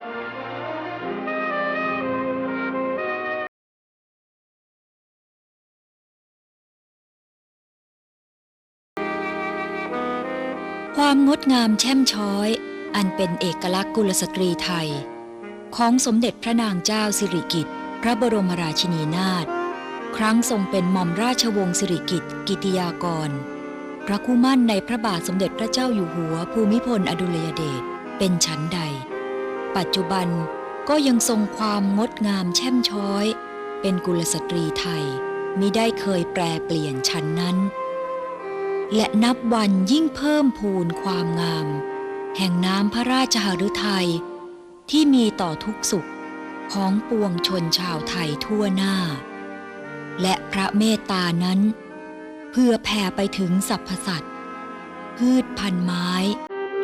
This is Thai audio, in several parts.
ความงดงามแช่มช้อย อันเป็นเอกลักษณ์กุลสตรีไทย ของสมเด็จพระนางเจ้าสิริกิติ์พระบรมราชินีนาถครั้งทรงเป็นหม่อมราชวงศ์สิริกิติ์กิติยากร พระคู่มั่นในพระบาทสมเด็จพระเจ้าอยู่หัวภูมิพลอดุลยเดชเป็นฉันใด ปัจจุบันก็ยังทรงความงดงามแช่มช้อย เป็นกุลสตรีไทยมิได้เคยแปรเปลี่ยนฉันนั้น และนับวันยิ่งเพิ่มพูนความงาม แห่งน้ำพระราชหฤทัยที่มีต่อทุกสุขของปวงชนชาวไทยทั่วหน้า และพระเมตตานั้น เพื่อแผ่ไปถึงสรรพสัตว์พืชพันไม้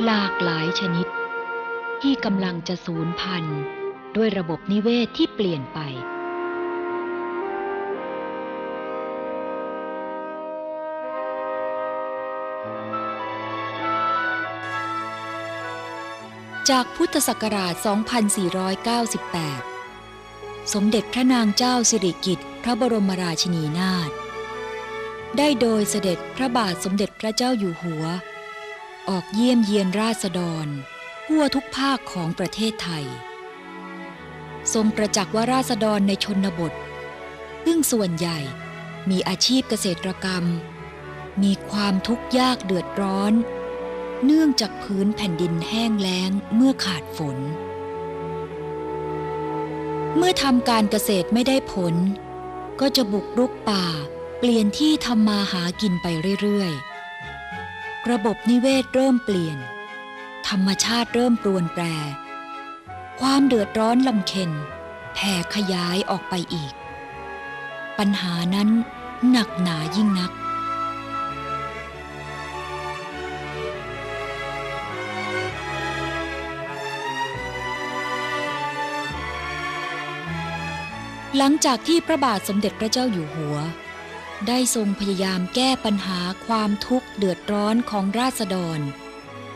หลากหลายชนิด ที่กำลังจะสูญพันธุ์ด้วยระบบนิเวศที่เปลี่ยนไป จากพุทธศักราช 2498 สมเด็จพระนางเจ้าสิริกิติ์พระบรมราชินีนาถได้โดยเสด็จพระบาทสมเด็จพระเจ้าอยู่หัว ออกเยี่ยมเยียนราษฎร ทั่วทุกภาคของประเทศไทย ทรงประจักษ์ว่าราษฎรในชนบท ซึ่งส่วนใหญ่มีอาชีพเกษตรกรรม มีความทุกข์ยากเดือดร้อน เนื่องจากพื้นแผ่นดินแห้งแล้งเมื่อขาดฝน เมื่อทำการเกษตรไม่ได้ผล ก็จะบุกรุกป่า เปลี่ยนที่ทำมาหากินไปเรื่อยๆ ระบบนิเวศเริ่มเปลี่ยน ธรรมชาติเริ่มปรวนแปร ความเดือดร้อนลำเค็นแผ่ขยายออกไปอีก ปัญหานั้นหนักหนายิ่งนัก หลังจากที่พระบาทสมเด็จพระเจ้าอยู่หัว ได้ทรงพยายามแก้ปัญหาความทุกข์เดือดร้อนของราษฎร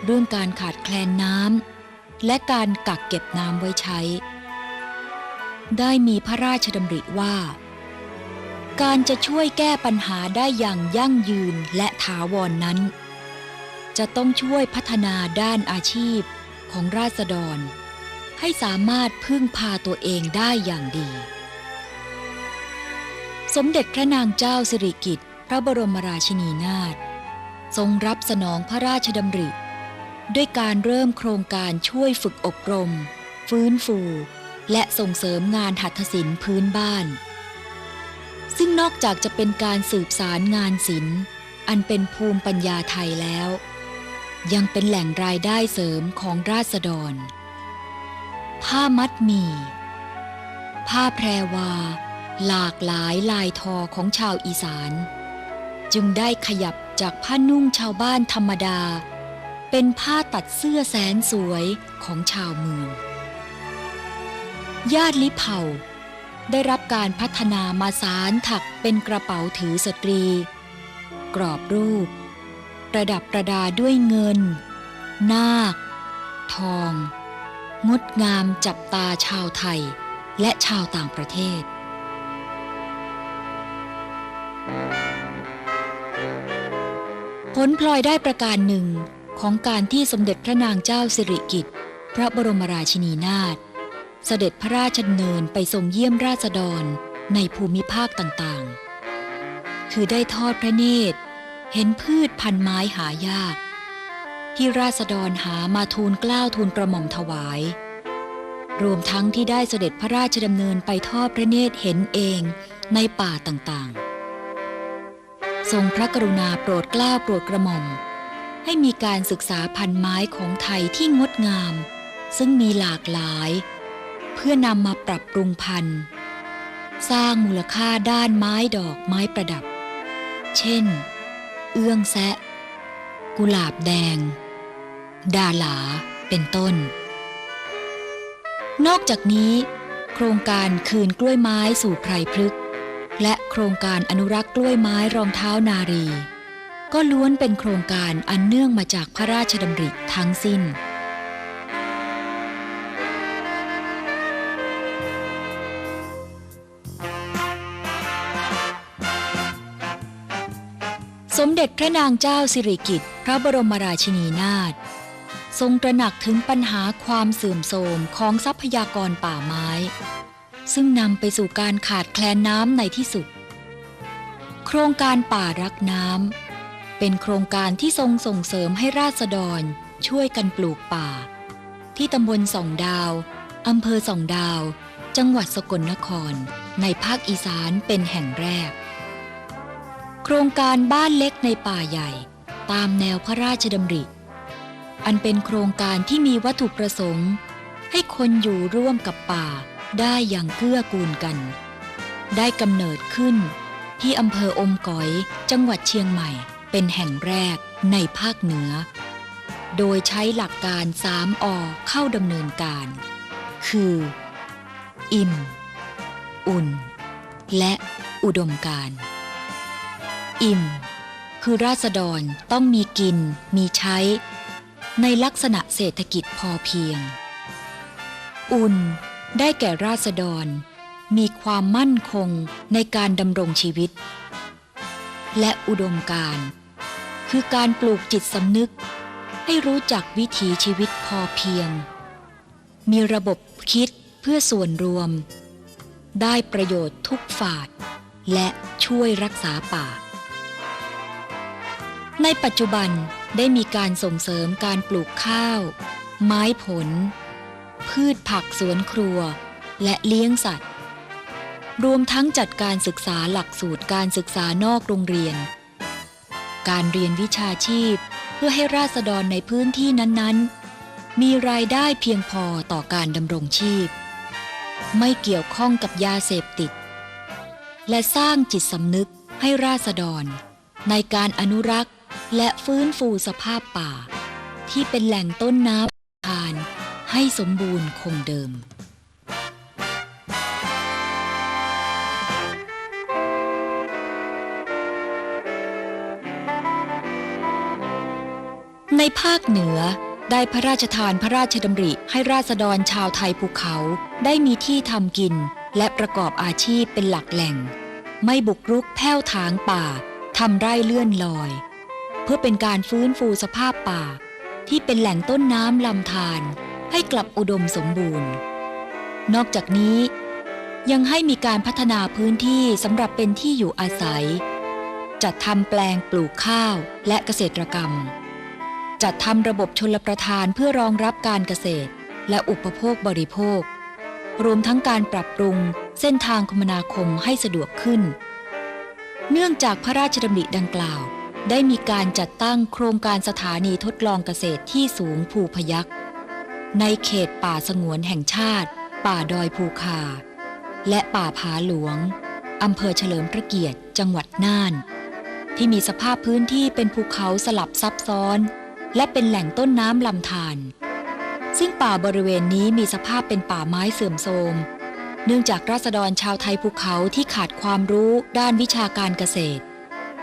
เรื่องการขาดแคลนน้ำและการกักเก็บน้ำไว้ใช้ ได้มีพระราชดำริว่า การจะช่วยแก้ปัญหาได้อย่างยั่งยืนและถาวรนนั้น จะต้องช่วยพัฒนาด้านอาชีพของราษฎร ให้สามารถพึ่งพาตัวเองได้อย่างดี สมเด็จพระนางเจ้าสิริกิติ์พระบรมราชินีนาถทรงรับสนองพระราชดำริ ด้วยการเริ่มโครงการช่วยฝึกอบรม ฟื้นฟู และส่งเสริมงานหัตถศิลป์พื้นบ้าน ซึ่งนอกจากจะเป็นการสืบสารงานศิลป์ อันเป็นภูมิปัญญาไทยแล้ว ยังเป็นแหล่งรายได้เสริมของราษฎร ผ้ามัดหมี่ ผ้าแพรวา หลากหลายลายทอของชาวอีสาน จึงได้ขยับจากผ้านุ่งชาวบ้านธรรมดา เป็นผ้าตัดเสื้อแสนสวยของชาวเมือง ญาติลิเผาได้รับการพัฒนามาสารถักเป็นกระเป๋าถือสตรี กรอบรูป ประดับประดาด้วยเงิน นาค ทอง งดงามจับตาชาวไทยและชาวต่างประเทศ ผลพลอยได้ประการหนึ่ง ของการที่สมเด็จพระนางเจ้าสิริกิติ์พระบรมราชินีนาถเสด็จพระราชดำเนินไปทรงเยี่ยมราษฎรในภูมิภาคต่างๆ คือได้ทอดพระเนตร เห็นพืชพันไม้หายาก ที่ราษฎรหามาทูลกล้าวทูลกระหม่อมถวาย รวมทั้งที่ได้เสด็จพระราชดำเนินไปทอดพระเนตรเห็นเองในป่าต่างๆ ทรงพระกรุณาโปรดกล้าวโปรดกระหม่อม ให้มีการศึกษาพันไม้ของไทยที่งดงาม ซึ่งมีหลากหลาย เพื่อนำมาปรับปรุงพันธุ์ สร้างมูลค่าด้านไม้ดอกไม้ประดับ เช่น เอื้องแซะ กุหลาบแดง ดาหลาเป็นต้น นอกจากนี้ โครงการคืนกล้วยไม้สู่ไพรพฤกษ์และโครงการอนุรักษ์กล้วยไม้รองเท้านารี ก็ล้วนเป็นโครงการอันเนื่องมาจากพระราชดำริทั้งสิ้น สมเด็จพระนางเจ้าสิริกิติ์พระบรมราชินีนาถทรงตระหนักถึงปัญหาความเสื่อมโทรมของทรัพยากรป่าไม้ ซึ่งนำไปสู่การขาดแคลนน้ำในที่สุด โครงการป่ารักน้ำ เป็นโครงการที่ทรงส่งเสริมให้ราษฎรช่วยกันปลูกป่า ที่ตำบลสองดาวอำเภอสองดาว จังหวัดสกลนคร ในภาคอีสานเป็นแห่งแรก โครงการบ้านเล็กในป่าใหญ่ ตามแนวพระราชดำริ อันเป็นโครงการที่มีวัตถุประสงค์ ให้คนอยู่ร่วมกับป่าได้อย่างเกื้อกูลกัน ได้กำเนิดขึ้นที่อำเภออมก๋อยจังหวัดเชียงใหม่ เป็นแห่งแรกในภาคเหนือ โดยใช้หลักการ3อเข้าดำเนินการ คือ อิ่ม อุ่น และอุดมการอิ่ม คือราษฎรต้องมีกิน มีใช้ ในลักษณะเศรษฐกิจพอเพียง อุ่น ได้แก่ราษฎร มีความมั่นคงในการดำรงชีวิต และอุดมการณ์ คือการปลูกจิตสำนึก ให้รู้จักวิถีชีวิตพอเพียง มีระบบคิดเพื่อส่วนรวม ได้ประโยชน์ทุกฝ่ายและช่วยรักษาป่า ในปัจจุบันได้มีการส่งเสริมการปลูกข้าว ไม้ผล พืชผักสวนครัว และเลี้ยงสัตว์ รวมทั้งจัดการศึกษาหลักสูตรการศึกษานอกโรงเรียน การเรียนวิชาชีพ เพื่อให้ราษฎรในพื้นที่นั้นๆ มีรายได้เพียงพอต่อการดำรงชีพ ไม่เกี่ยวข้องกับยาเสพติด และสร้างจิตสำนึกให้ราษฎร ในการอนุรักษ์และฟื้นฟูสภาพป่า ที่เป็นแหล่งต้นน้ำทานให้สมบูรณ์คงเดิม ในภาคเหนือได้พระราชทานพระราชดำริให้ราษฎรชาวไทยภูเขาได้มีที่ทำกิน และประกอบอาชีพเป็นหลักแหล่ง ไม่บุกรุกแผ้วถางป่าทำไร่เลื่อนลอย เพื่อเป็นการฟื้นฟูสภาพป่า ที่เป็นแหล่งต้นน้ำลำธารให้กลับอุดมสมบูรณ์ นอกจากนี้ยังให้มีการพัฒนาพื้นที่สำหรับเป็นที่อยู่อาศัย จัดทำแปลงปลูกข้าวและเกษตรกรรม จัดทำระบบชลประทานเพื่อรองรับการเกษตร และอุปโภคบริโภค รวมทั้งการปรับปรุงเส้นทางคมนาคมให้สะดวกขึ้น เนื่องจากพระราชดำริดังกล่าว ได้มีการจัดตั้งโครงการสถานีทดลองเกษตรที่สูงภูพยักในเขตป่าสงวนแห่งชาติ ป่าดอยภูคา และป่าผาหลวงอำเภอเฉลิมพระเกียรติจังหวัดน่าน ที่มีสภาพพื้นที่เป็นภูเขาสลับซับซ้อน และเป็นแหล่งต้นน้ำลำธารซึ่งป่าบริเวณนี้มีสภาพเป็นป่าไม้เสื่อมโทรม เนื่องจากราษฎรชาวไทยภูเขาที่ขาดความรู้ด้านวิชาการเกษตร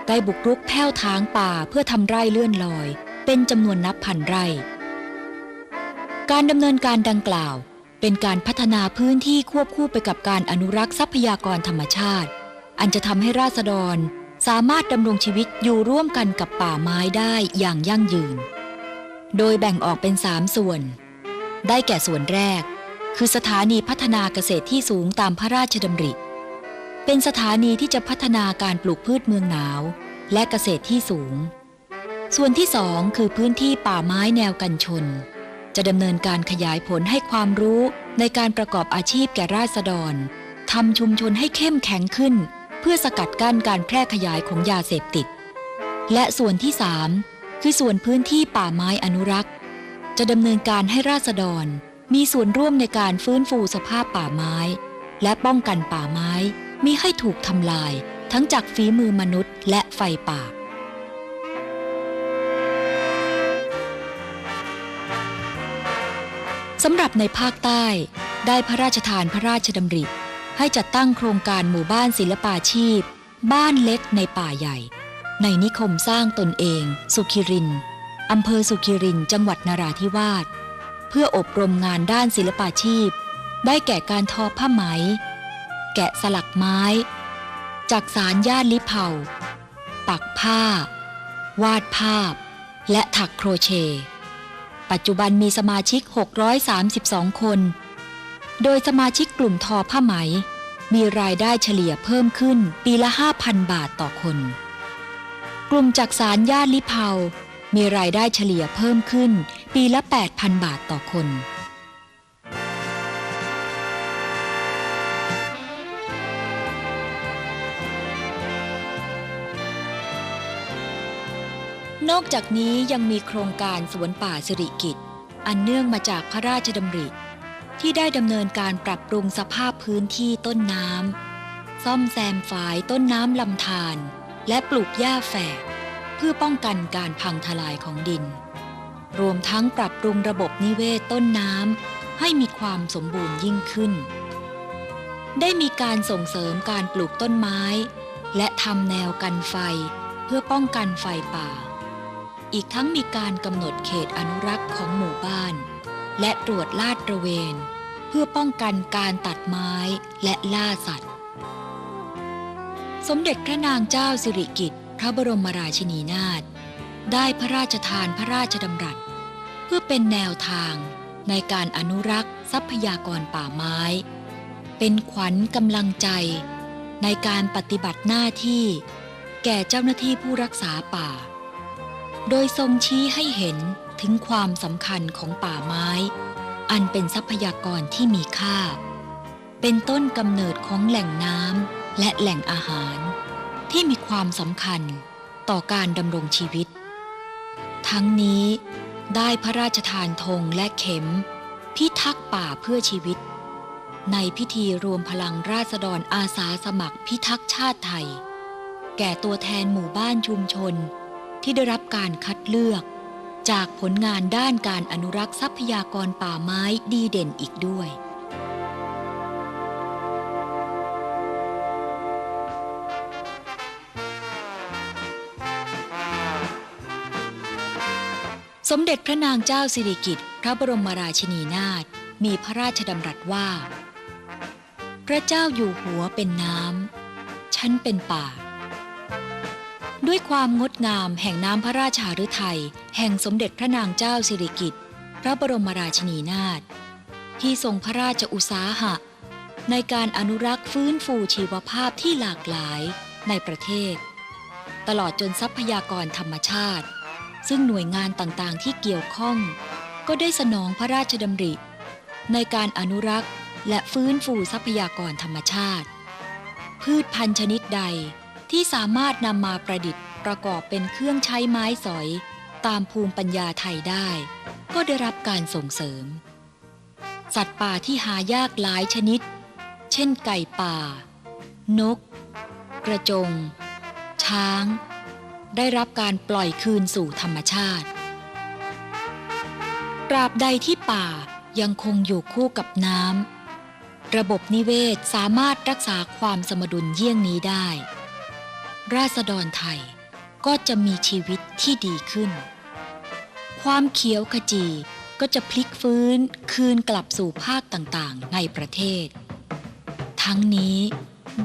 ได้บุกรุกแผ้วทางป่าเพื่อทำไร่เลื่อนลอย เป็นจำนวนนับพันไร่ การดำเนินการดังกล่าว เป็นการพัฒนาพื้นที่ควบคู่ไปกับการอนุรักษ์ทรัพยากรธรรมชาติ อันจะทำให้ราษฎรสามารถดำรงชีวิตอยู่ร่วมกันกับป่าไม้ได้อย่างยั่งยืน โดยแบ่งออกเป็นสามส่วน ได้แก่ส่วนแรก คือสถานีพัฒนาเกษตรที่สูงตามพระราชดำริ เป็นสถานีที่จะพัฒนาการปลูกพืชเมืองหนาว และเกษตรที่สูง ส่วนที่สองคือพื้นที่ป่าไม้แนวกันชน จะดำเนินการขยายผลให้ความรู้ในการประกอบอาชีพแก่ราษฎรทำชุมชนให้เข้มแข็งขึ้น เพื่อสกัดกั้นการแพร่ขยายของยาเสพติด และส่วนที่สาม คือส่วนพื้นที่ป่าไม้อนุรักษ์ จะดำเนินการให้ราษฎร มีส่วนร่วมในการฟื้นฟูสภาพป่าไม้ และป้องกันป่าไม้มิให้ถูกทำลาย ทั้งจากฝีมือมนุษย์และไฟป่าสำหรับในภาคใต้ได้พระราชทานพระราชดำริ ให้จัดตั้งโครงการหมู่บ้านศิลปาชีพ บ้านเล็กในป่าใหญ่ ในนิคมสร้างตนเอง สุขิรินอำเภอสุขิรินจังหวัดนราธิวาสเพื่ออบรมงานด้านศิลปาชีพ ได้แก่การทอผ้าไหม แกะสลักไม้ จากสารย่านลิเผาปักผ้า วาดภาพ และถักโครเชต์ปัจจุบันมีสมาชิก 632 คน โดยสมาชิกกลุ่มทอผ้าไหม มีรายได้เฉลี่ยเพิ่มขึ้นปีละ 5,000 บาทต่อคน กลุ่มจักสารย่านลิเผามีรายได้เฉลี่ยเพิ่มขึ้น ปีละ 8,000 บาทต่อคน นอกจากนี้ยังมีโครงการสวนป่าสิริกิตอันเนื่องมาจากพระราชดำริ ที่ได้ดำเนินการปรับปรุงสภาพพื้นที่ต้นน้ำซ่อมแซมฝายต้นน้ำลำธาร และปลูกหญ้าแฝก เพื่อป้องกันการพังทลายของดิน รวมทั้งปรับปรุงระบบนิเวศต้นน้ำให้มีความสมบูรณ์ยิ่งขึ้น ได้มีการส่งเสริมการปลูกต้นไม้ และทำแนวกันไฟเพื่อป้องกันไฟป่า อีกทั้งมีการกำหนดเขตอนุรักษ์ของหมู่บ้าน และตรวจลาดตระเวน เพื่อป้องกันการตัดไม้และล่าสัตว์ สมเด็จพระนางเจ้าสิริกิติ์พระบรมราชินีนาถได้พระราชทานพระราชดำรัส เพื่อเป็นแนวทางในการอนุรักษ์ทรัพยากรป่าไม้ เป็นขวัญกำลังใจ ในการปฏิบัติหน้าที่ แก่เจ้าหน้าที่ผู้รักษาป่า โดยทรงชี้ให้เห็นถึงความสำคัญของป่าไม้ อันเป็นทรัพยากรที่มีค่า เป็นต้นกำเนิดของแหล่งน้ำ และแหล่งอาหารที่มีความสำคัญต่อการดำรงชีวิต ทั้งนี้ได้พระราชทานธงและเข็ม พิทักษ์ป่าเพื่อชีวิต ในพิธีรวมพลังราษฎรอาสาสมัครพิทักษ์ชาติไทย แก่ตัวแทนหมู่บ้านชุมชนที่ได้รับการคัดเลือก จากผลงานด้านการอนุรักษ์ทรัพยากรป่าไม้ดีเด่นอีกด้วย สมเด็จพระนางเจ้าสิริกิติ์พระบรมราชินีนาถมีพระราชดำรัสว่า พระเจ้าอยู่หัวเป็นน้ำฉันเป็นป่า ด้วยความงดงามแห่งน้ำพระราชาฤทัยแห่งสมเด็จพระนางเจ้าสิริกิติ์พระบรมราชินีนาถที่ทรงพระราชอุตสาหะ ในการอนุรักษ์ฟื้นฟูชีวภาพที่หลากหลายในประเทศ ตลอดจนทรัพยากรธรรมชาติ ซึ่งหน่วยงานต่างๆ ที่เกี่ยวข้อง ก็ได้สนองพระราชดำริ ในการอนุรักษ์และฟื้นฟูทรัพยากรธรรมชาติ พืชพันธุ์ชนิดใดที่สามารถนำมาประดิษฐ์ประกอบเป็นเครื่องใช้ไม้สอย ตามภูมิปัญญาไทยได้ ก็ได้รับการส่งเสริม สัตว์ป่าที่หายากหลายชนิด เช่นไก่ป่า นก กระจง ช้าง ได้รับการปล่อยคืนสู่ธรรมชาติ ตราบใดที่ป่ายังคงอยู่คู่กับน้ำ ระบบนิเวศสามารถรักษาความสมดุลเยี่ยงนี้ได้ ราษฎรไทยก็จะมีชีวิตที่ดีขึ้น ความเขียวขจีก็จะพลิกฟื้นคืนกลับสู่ภาคต่างๆ ในประเทศ ทั้งนี้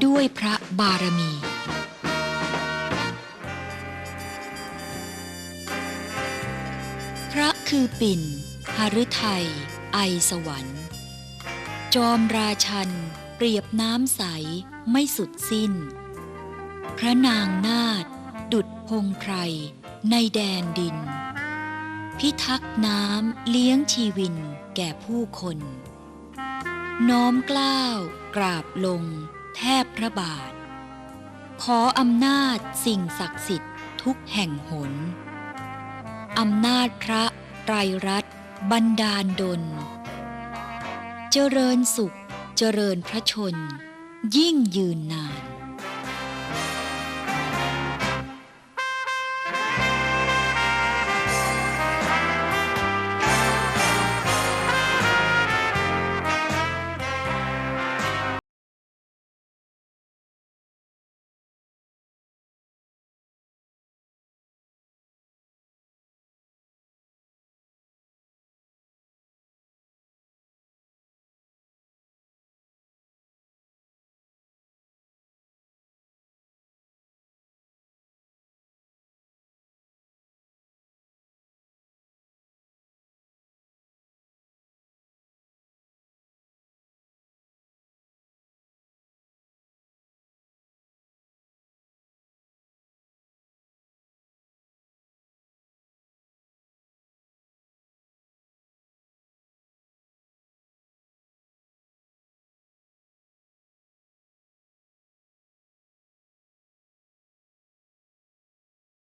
ด้วยพระบารมี คือปิ่นหฤทัย ไอสวรรค์ จอมราชัน เปรียบน้ำใสไม่สุดสิ้น พระนางนาฏดุดพงไพร ในแดนดิน พิทักษ์น้ำเลี้ยงชีวินแก่ผู้คน น้อมกล้าว กราบลง แทบพระบาท ขออำนาจสิ่งศักดิ์สิทธิ์ทุกแห่งหนอำนาจพระ รรัตน์บันดาลดล เจริญสุข เจริญพระชน ยิ่งยืนนาน